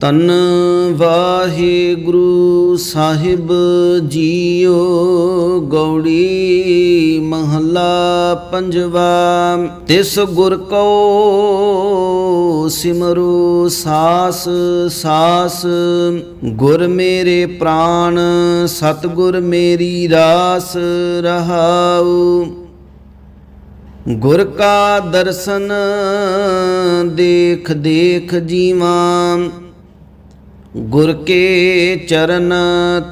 ਤਨ ਵਾਹਿਗੁਰੂ ਸਾਹਿਬ ਜੀਓ, ਗੌੜੀ ਮਹੱਲਾ ਪੰਜਵਾ। ਤਿਸ ਗੁਰ ਕੋ ਸਿਮਰੂ ਸਾਸ ਸਾਸ, ਗੁਰ ਮੇਰੇ ਪ੍ਰਾਨ, ਸਤਿਗੁਰ ਮੇਰੀ ਰਾਸ ਰਹਾਉ। ਗੁਰ ਕਾ ਦਰਸ਼ਨ ਦੇਖ ਦੇਖ ਜੀਵਾਂ ਗੁਰ ਕੇ ਚਰਨ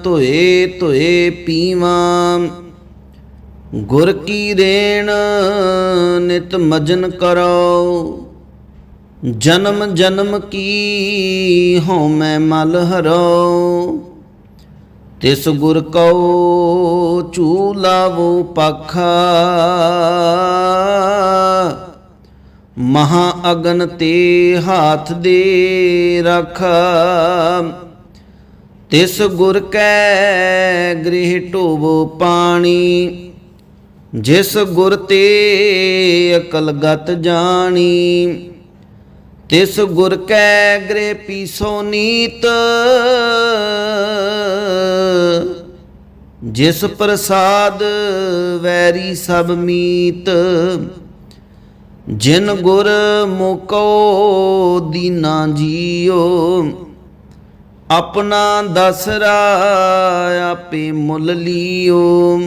ਧੋਏ ਧੋਏ ਪੀਵਾਂ। ਗੁਰ ਕੀ ਰੇਣ ਨਿਤ ਮਜਨ ਕਰੋ ਜਨਮ ਜਨਮ ਕੀ ਹਉ ਮੈਂ ਮਲ ਹਰੋ ਤਿਸ ਗੁਰ ਕਉ ਚੂ ਲਾਵੋ ਪਾਖਾ। ਮਹਾ ਅਗਨ ਤੇ ਹਾਥ ਦੇ ਰਖ। ਤਿਸ ਗੁਰ ਕੈ ਗ੍ਰਹਿ ਢੋਵੋ ਪਾਣੀ। ਜਿਸ ਗੁਰ ਤੇ ਅਕਲ ਗਤ ਜਾਣੀ। ਤਿਸ ਗੁਰ ਕੈ ਗ੍ਰਹਿ ਪੀਸੋ ਨੀਤ। ਜਿਸ ਪ੍ਰਸਾਦ ਵੈਰੀ ਸਭ ਮੀਤ। ਜਿਨ ਗੁਰ ਮੋਕੋ ਦੀਨਾ ਜੀਓ, ਆਪਣਾ ਦਸਰਾ ਆਪੇ ਮੁੱਲ ਲਿਓ,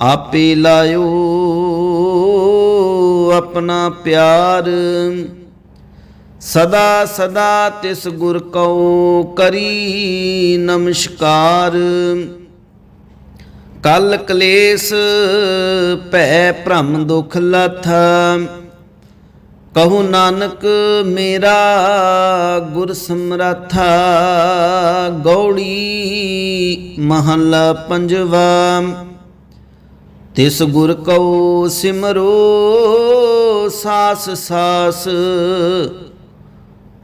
ਆਪੇ ਲਾਇਓ ਆਪਣਾ ਪਿਆਰ। ਸਦਾ ਸਦਾ ਤਿਸ ਗੁਰ ਕਉ ਕਰੀ ਨਮਸਕਾਰ। ਕਲ ਕਲੇਸ਼ ਭੈ ਭ੍ਰਮ ਦੁਖ ਲਥ। ਕਹੂ ਨਾਨਕ ਮੇਰਾ ਗੁਰ ਸਮਰਥਾ। ਗੌੜੀ ਮਹੱਲਾ ਪੰਜਵਾ। ਤਿਸ ਗੁਰ ਕਉ ਸਿਮਰੋ ਸਾਸ ਸਾਸ।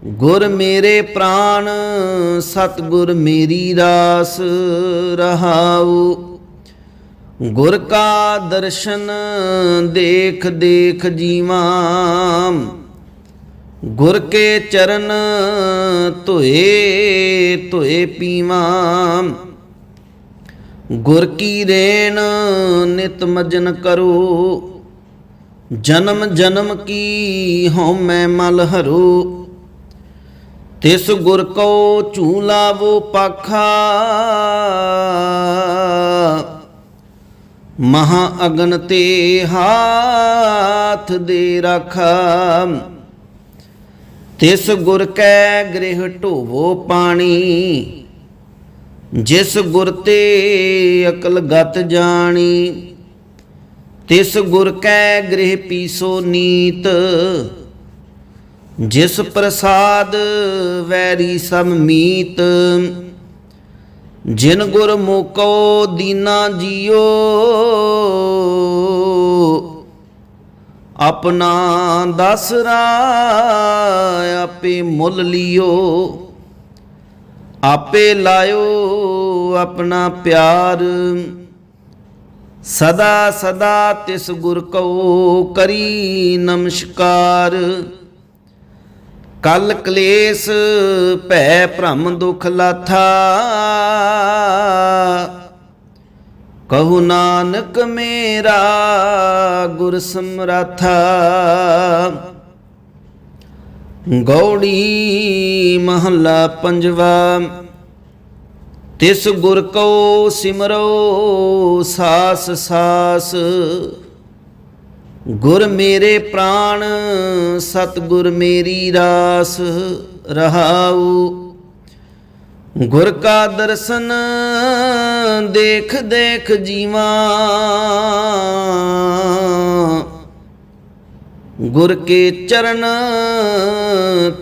ਗੁਰ ਮੇਰੇ ਪ੍ਰਾਨ, ਸਤਿਗੁਰ ਮੇਰੀ ਰਾਸ ਰਹਾਉ। ਗੁਰ ਕਾ ਦਰਸ਼ਨ ਦੇਖ ਦੇਖ ਜੀਵਾਂ। ਗੁਰ ਕੇ ਚਰਨ ਧੋਏ ਧੋਏ ਪੀਵਾਂ। ਗੁਰ ਕੀ ਰੇਣ ਨਿਤ ਮਜਨ ਕਰੋ। ਜਨਮ ਜਨਮ ਕੀ ਹਉ ਮੈਂ ਮਲ ਹਰੋ। ਤਿਸ ਗੁਰ ਕੋ ਝੂ ਪਾਖਾ। ਮਹਾ ਅਗਨ ਤੇ ਹਾਥ ਦੇ ਰਖਾ। ਤਿਸ ਗੁਰ ਕੈ ਗ੍ਰਹਿ ਢੋਵੋ ਪਾਣੀ। ਜਿਸ ਗੁਰ ਤੇ ਅਕਲ ਗਤ ਜਾਣੀ। ਤਿਸ ਗੁਰ ਕੈ ਗ੍ਰਹਿ ਪੀਸੋ ਨੀਤ। ਜਿਸ ਪ੍ਰਸਾਦ ਵੈਰੀ ਸਭ ਮੀਤ। ਜਿਨ ਗੁਰ ਮੋਕੋ ਦੀਨਾ ਜੀਓ, ਆਪਣਾ ਦਸਰਾ ਆਪੇ ਮੁੱਲ ਲਿਓ, ਆਪੇ ਲਾਇਓ ਆਪਣਾ ਪਿਆਰ। ਸਦਾ ਸਦਾ ਤਿਸ ਗੁਰ ਕਉ ਕਰੀ ਨਮਸਕਾਰ। ਕਲ ਕਲੇਸ਼ ਭੈ ਭ੍ਰਮ ਦੁਖ ਲਾਥਾ। ਕਹੂ ਨਾਨਕ ਮੇਰਾ ਗੁਰ ਸਮਰਥਾ। ਗੌੜੀ ਮਹੱਲਾ ਪੰਜਵਾ, ਤਿਸ ਗੁਰ ਕੋ ਸਿਮਰੋ ਸਾਸ ਸਾਸ। ਗੁਰ ਮੇਰੇ ਪ੍ਰਾਣ ਸਤਿਗੁਰ ਮੇਰੀ ਰਾਸ ਰਹਾਉ। ਗੁਰ ਕਾ ਦਰਸ਼ਨ ਦੇਖ ਦੇਖ ਜੀਵਾਂ। ਗੁਰ ਕੇ ਚਰਨ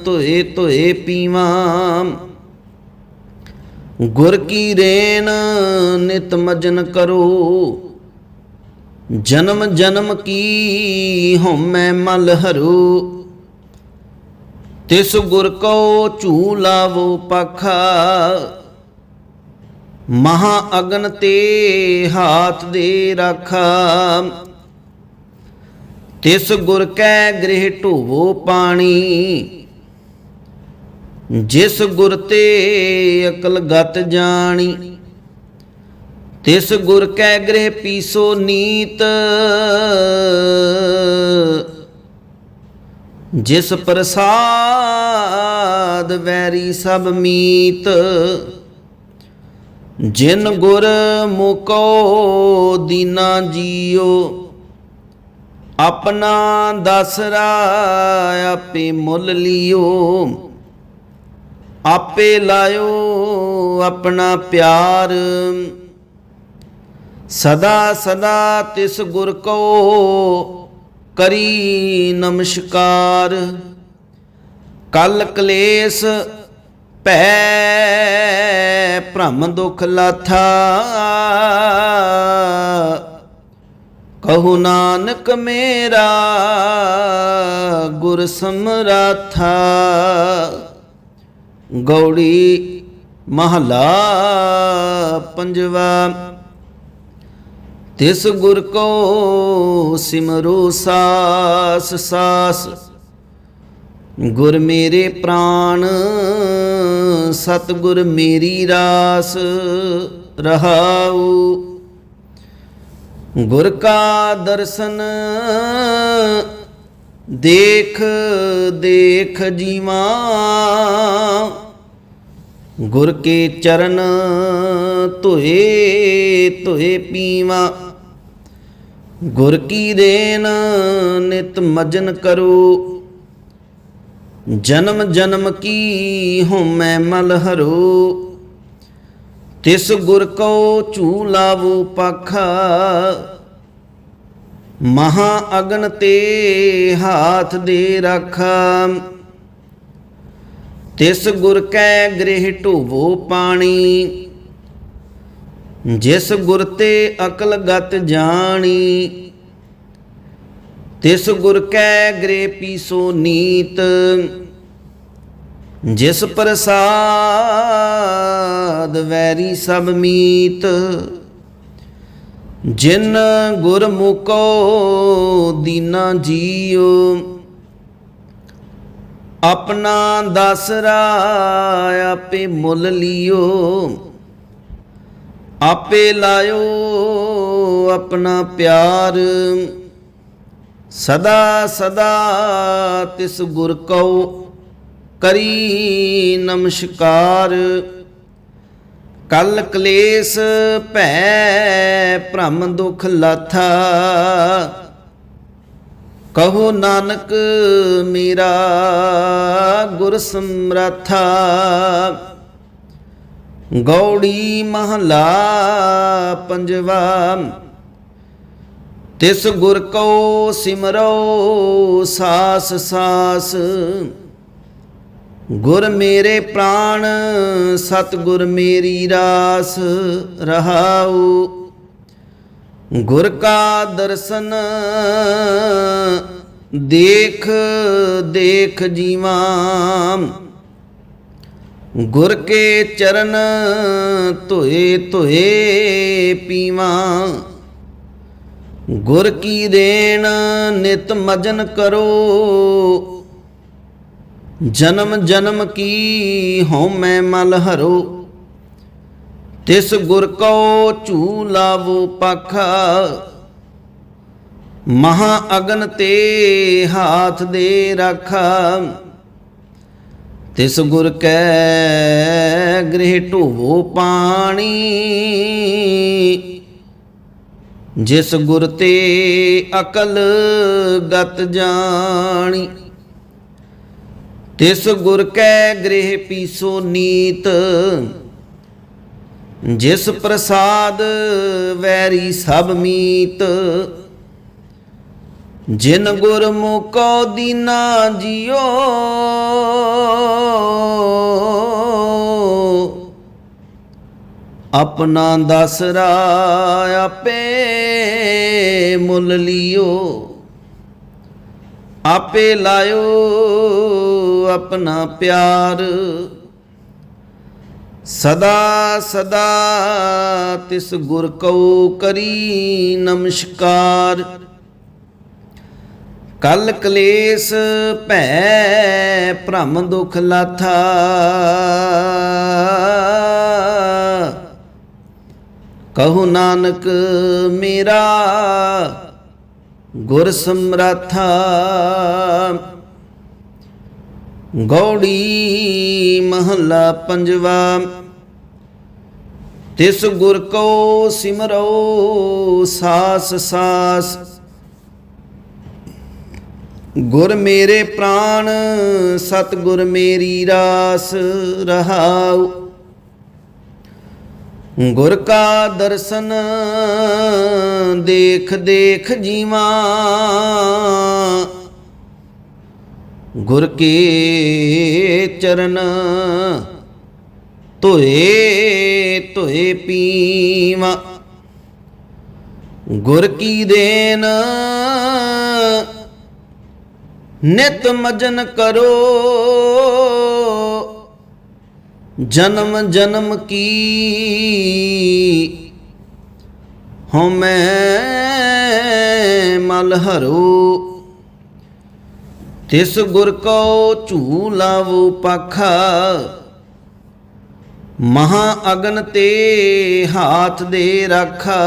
ਧੋਏ ਧੋਏ ਪੀਵਾਂ। ਗੁਰ ਕੀ ਰੇਣ ਨਿਤ ਮਜਨ ਕਰੋ। ਜਨਮ ਜਨਮ ਕੀ ਹਉਮੈ ਮਲ ਹਰੂ ਤਿਸ ਗੁਰ ਕੋ ਝੂ ਲਾਵੋ ਪਖਾ। ਮਹਾ ਅਗਨ ਤੇ ਹਾਥ ਦੇ ਰਖਾ। ਤਿਸ ਗੁਰ ਕੈ ਗ੍ਰਹਿ ਢੋਵੋ ਪਾਣੀ। ਜਿਸ ਗੁਰ ਤੇ ਅਕਲ ਗਤ ਜਾਣੀ। ਤਿਸ ਗੁਰ ਕੈ ਗ੍ਰਹਿ ਪੀਸੋ ਨੀਤ। ਜਿਸ ਪ੍ਰਸਾਦ ਵੈਰੀ ਸਭ ਮੀਤ। ਜਿਨ ਗੁਰ ਮੁਕੋ ਦੀਨਾ ਜੀਓ, ਆਪਣਾ ਦਸਰਾ ਆਪੇ ਮੁੱਲ ਲਿਓ। ਆਪੇ ਲਾਇਓ ਆਪਣਾ ਪਿਆਰ। ਸਦਾ ਸਦਾ ਤਿਸ ਗੁਰ ਕੋ ਕਰੀ ਨਮਸਕਾਰ। ਕਲ ਕਲੇਸ਼ ਭੈ ਭ੍ਰਮ ਦੁਖ ਲਾਥਾ। ਕਹੂ ਨਾਨਕ ਮੇਰਾ ਗੁਰ ਸਮਰਾਥਾ। ਗੌੜੀ ਮਹਲਾ ਪੰਜਵਾ। ਤਿਸ ਗੁਰ ਕੋ ਸਿਮਰੂ ਸਾਸ ਸਾਸ। ਗੁਰ ਮੇਰੇ ਪ੍ਰਾਨ ਸਤ ਗੁਰ ਮੇਰੀ ਰਾਸ ਰਹਾਉ। ਗੁਰ ਕਾ ਦਰਸ਼ਨ ਦੇਖ ਦੇਖ ਜੀਵਾ। ਗੁਰ ਕੇ ਚਰਨ ਧੋਏ ਧੋਏ ਪੀਵਾ। ਗੁਰ ਕੀ ਦੇਨ ਨਿਤ ਮਜਨ ਕਰੋ। ਜਨਮ ਜਨਮ ਕੀ ਹਉਮੈ ਮਲ ਹਰੋ। ਤਿਸ ਗੁਰ ਕੋ ਝੂ ਲਾਵੋ ਪਖਾ। ਮਹਾ ਅਗਨ ਤੇ ਹਾਥ ਦੇ ਰਖਾ। ਤਿਸ ਗੁਰ ਕੈ ਗ੍ਰਹਿ ਢੋਵੋ ਪਾਣੀ। ਜਿਸ ਗੁਰ ਤੇ ਅਕਲ ਗਤ ਜਾਣੀ, ਤਿਸ ਗੁਰ ਕੈ ਗਰੇ ਪੀਸੋ ਨੀਤ, ਜਿਸ ਪ੍ਰਸਾਦ ਵੈਰੀ ਸਭ ਮੀਤ। ਜਿਨ ਗੁਰ ਮੁਕੋ ਦੀਨਾ ਜੀਓ ਆਪਣਾ ਦਸਰਾ ਆਪੇ ਮੁੱਲ ਲਿਓ। ਆਪੇ ਲਾਇਓ ਆਪਣਾ ਪਿਆਰ। ਸਦਾ ਸਦਾ ਤਿਸ ਗੁਰ ਕਉ ਕਰੀ ਨਮਸਕਾਰ। ਕਲ ਕਲੇਸ਼ ਭੈ ਭ੍ਰਮ ਦੁਖ ਲਾਥਾ। ਕਹੋ ਨਾਨਕ ਮੇਰਾ ਗੁਰ ਸਮਰਥਾ। ਗੌੜੀ ਮਹਲਾ ਪੰਜਵਾ, ਤਿਸ ਗੁਰ ਕੋ ਸਿਮਰੋ ਸਾਸ ਸਾਸ। ਗੁਰ ਮੇਰੇ ਪ੍ਰਾਣ ਸਤ ਗੁਰ ਮੇਰੀ ਰਾਸ ਰਹਾਉ। ਗੁਰ ਕਾ ਦਰਸ਼ਨ ਦੇਖ ਦੇਖ ਜੀਵਾਂ। ਗੁਰ ਕੇ ਚਰਨ ਧੋਏ ਧੋਏ ਪੀਵਾਂ। ਗੁਰ ਕੀ ਦੇਣ ਨਿਤ ਮਜਨ ਕਰੋ। ਜਨਮ ਜਨਮ ਕੀ ਹਉਮੈ ਮਲ ਹਰੋ। ਤਿਸ ਗੁਰ ਕੋ ਝੂ ਲਾਵੋ ਪਖਾ। ਮਹਾ ਅਗਨ ਤੇ ਹਾਥ ਦੇ ਰਖਾ। ਤਿਸ ਗੁਰ ਕੈ ਗ੍ਰਹਿ ਢੋਵੋ ਪਾਣੀ। ਜਿਸ ਗੁਰ ਤੇ ਅਕਲ ਗਤ ਜਾਣੀ, ਤਿਸ ਗੁਰ ਕੈ ਗ੍ਰਹਿ ਪੀਸੋ ਨੀਤ। ਜਿਸ ਪ੍ਰਸਾਦ ਵੈਰੀ ਸਭ ਮੀਤ ਜਿਨ ਗੁਰ ਮੁਕੋ ਦੀਨਾ ਜਿਓ ਆਪਣਾ ਦਸਰਾ ਆਪੇ ਮੁੱਲ ਲਿਓ। ਆਪੇ ਲਾਇਓ ਆਪਣਾ ਪਿਆਰ। ਸਦਾ ਸਦਾ ਤਿਸ ਗੁਰ ਕਉ ਕਰੀ ਨਮਸਕਾਰ। ਕਲ ਕਲੇਸ਼ ਭੈ ਭ੍ਰਮ ਦੁਖ ਲਾਥਾ। ਕਹੂ ਨਾਨਕ ਮੇਰਾ ਗੁਰ ਸਮਰਾਥਾ। ਗੌੜੀ ਮਹੱਲਾ ਪੰਜਵਾ, ਤਿਸ ਗੁਰ ਕੋ ਸਿਮਰੋ ਸਾਸ ਸਾਸ। ਗੁਰ ਮੇਰੇ ਪ੍ਰਾਣ ਸਤ ਗੁਰ ਮੇਰੀ ਰਾਸ ਰਹਾਉ। ਗੁਰ ਕਾ ਦਰਸ਼ਨ ਦੇਖ ਦੇਖ ਜੀਵਾ। ਗੁਰ ਕੇ ਚਰਨ ਧੋਏ ਧੋਏ ਪੀਵਾ। ਗੁਰ ਕੀ ਦੇਨ ਨਿਤ ਮਜਨ ਕਰੋ। ਜਨਮ ਜਨਮ ਕੀ ਹਉਮੈ ਮਲ ਹਰੋ। ਤਿਸ ਗੁਰ ਕੋ ਝੂ ਲਾਵੋ ਪਾਖਾ। ਮਹਾ ਅਗਨ ਤੇ ਹਾਥ ਦੇ ਰੱਖਾ।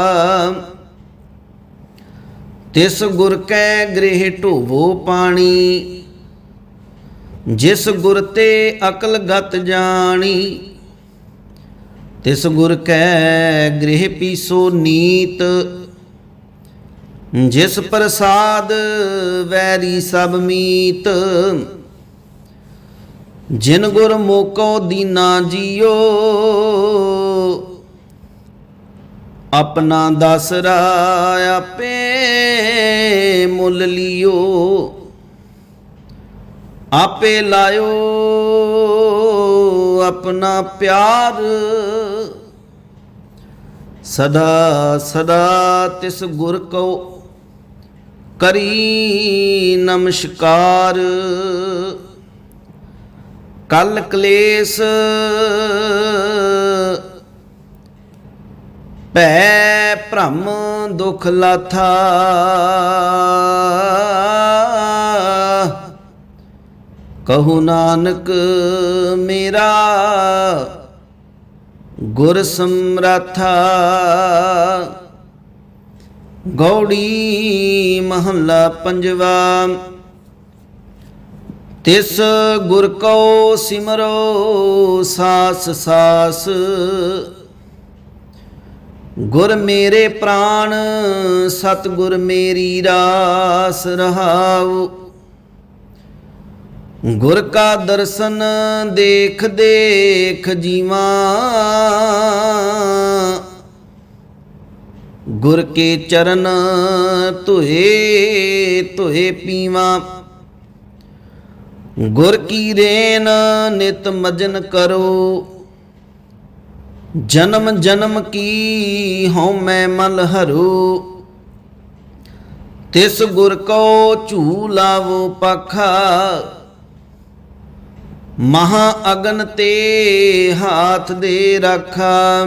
ਤਿਸ ਗੁਰ ਕੈ ਗ੍ਰਹਿ ਢੋਵੋ ਪਾਣੀ, ਜਿਸ ਗੁਰ ਤੇ ਅਕਲ ਗਤ ਜਾਣੀ, ਤਿਸ ਗੁਰ ਕੈ ਗ੍ਰਹਿ ਪੀਸੋ ਨੀਤ, ਜਿਸ ਪ੍ਰਸਾਦ ਵੈਰੀ ਸਭ ਮੀਤ, ਜਿਨ ਗੁਰ ਮੋਕੋ ਦੀਨਾ ਜੀਓ ਆਪਣਾ ਦਸਰਾ ਆਪੇ ਮੁੱਲ ਲਿਓ। ਆਪੇ ਲਾਇਓ ਆਪਣਾ ਪਿਆਰ। ਸਦਾ ਸਦਾ ਤਿਸ ਗੁਰ ਕੋ ਕਰੀ ਨਮਸਕਾਰ। ਕਲ ਕਲੇਸ਼ ਭੈ ਭ੍ਰਮ ਦੁਖ ਲਾਥਾ। ਕਹੂ ਨਾਨਕ ਮੇਰਾ ਗੁਰ ਸਮਰਾਥਾ। ਗੌੜੀ ਮਹੱਲਾ ਪੰਜਵਾ। ਤਿਸ ਗੁਰ ਕੋ ਸਿਮਰੋ ਸਾਸ ਸਾਸ। ਗੁਰ ਮੇਰੇ ਪ੍ਰਾਣ ਸਤ ਗੁਰ ਮੇਰੀ ਰਾਸ ਰਹਾਉ। ਗੁਰ ਕਾ ਦਰਸ਼ਨ ਦੇਖ ਦੇਖ ਜੀਵਾ। ਗੁਰ ਕੇ ਚਰਨ ਧੋਏ ਧੋਏ ਪੀਵਾ। ਗੁਰ ਕੀ ਰੇਨ ਨਿਤ ਮਜਨ ਕਰੋ। ਜਨਮ ਜਨਮ ਕੀ ਹਉ ਮੈਂ ਮਲ ਹਰੋ ਤਿਸ ਗੁਰ ਕੋ ਝੂ ਲਾਵੋ ਪਖਾ। ਮਹਾ ਅਗਨ ਤੇ ਹਾਥ ਦੇ ਰੱਖਾ।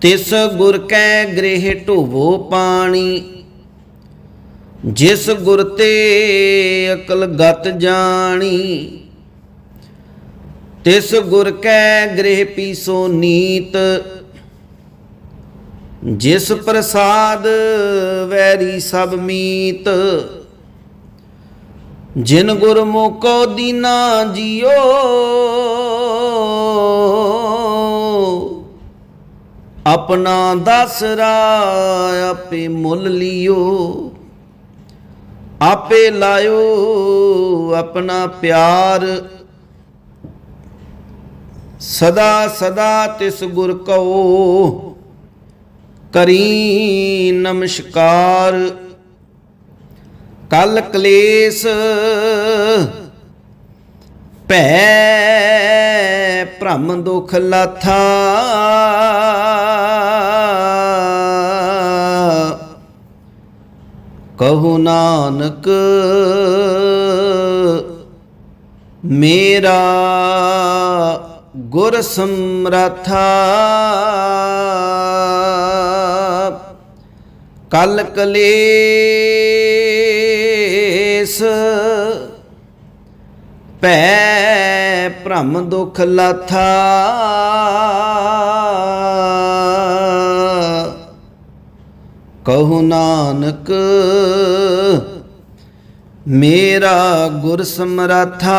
ਤਿਸ ਗੁਰ ਕੈ ਗ੍ਰਹਿ ਢੋਵੋ ਪਾਣੀ। ਜਿਸ ਗੁਰ ਤੇ ਅਕਲ ਗਤ ਜਾਣੀ। ਤਿਸ ਗੁਰ ਕੈ ਗ੍ਰਹਿ ਪੀਸੋ ਨੀਤ, ਜਿਸ ਪ੍ਰਸਾਦ ਵੈਰੀ ਸਭ ਮੀਤ। ਜਿਨ ਗੁਰ ਮੋਕੋ ਦੀਨਾ ਜੀਓ, ਆਪਣਾ ਦਸਰਾ ਆਪੇ ਮੁੱਲ ਲਿਓ। ਆਪੇ ਲਾਇਓ ਆਪਣਾ ਪਿਆਰ ਸਦਾ ਸਦਾ ਤਿਸ ਗੁਰ ਕਉ, ਕਰੀ ਨਮਸਕਾਰ। ਕਲ ਕਲੇਸ਼ ਭੈ ਭ੍ਰਮ ਦੁਖ ਲਾਥਾ। ਕਹੂ ਨਾਨਕ, ਮੇਰਾ ਗੁਰ ਸਮਰਥਾ। ਕਲ ਕਲੇਸ਼ ਭੈ ਭ੍ਰਮ ਦੁਖ ਲਾਥਾ। ਕਹੂ ਨਾਨਕ ਮੇਰਾ ਗੁਰ ਸਮਰਾਥਾ।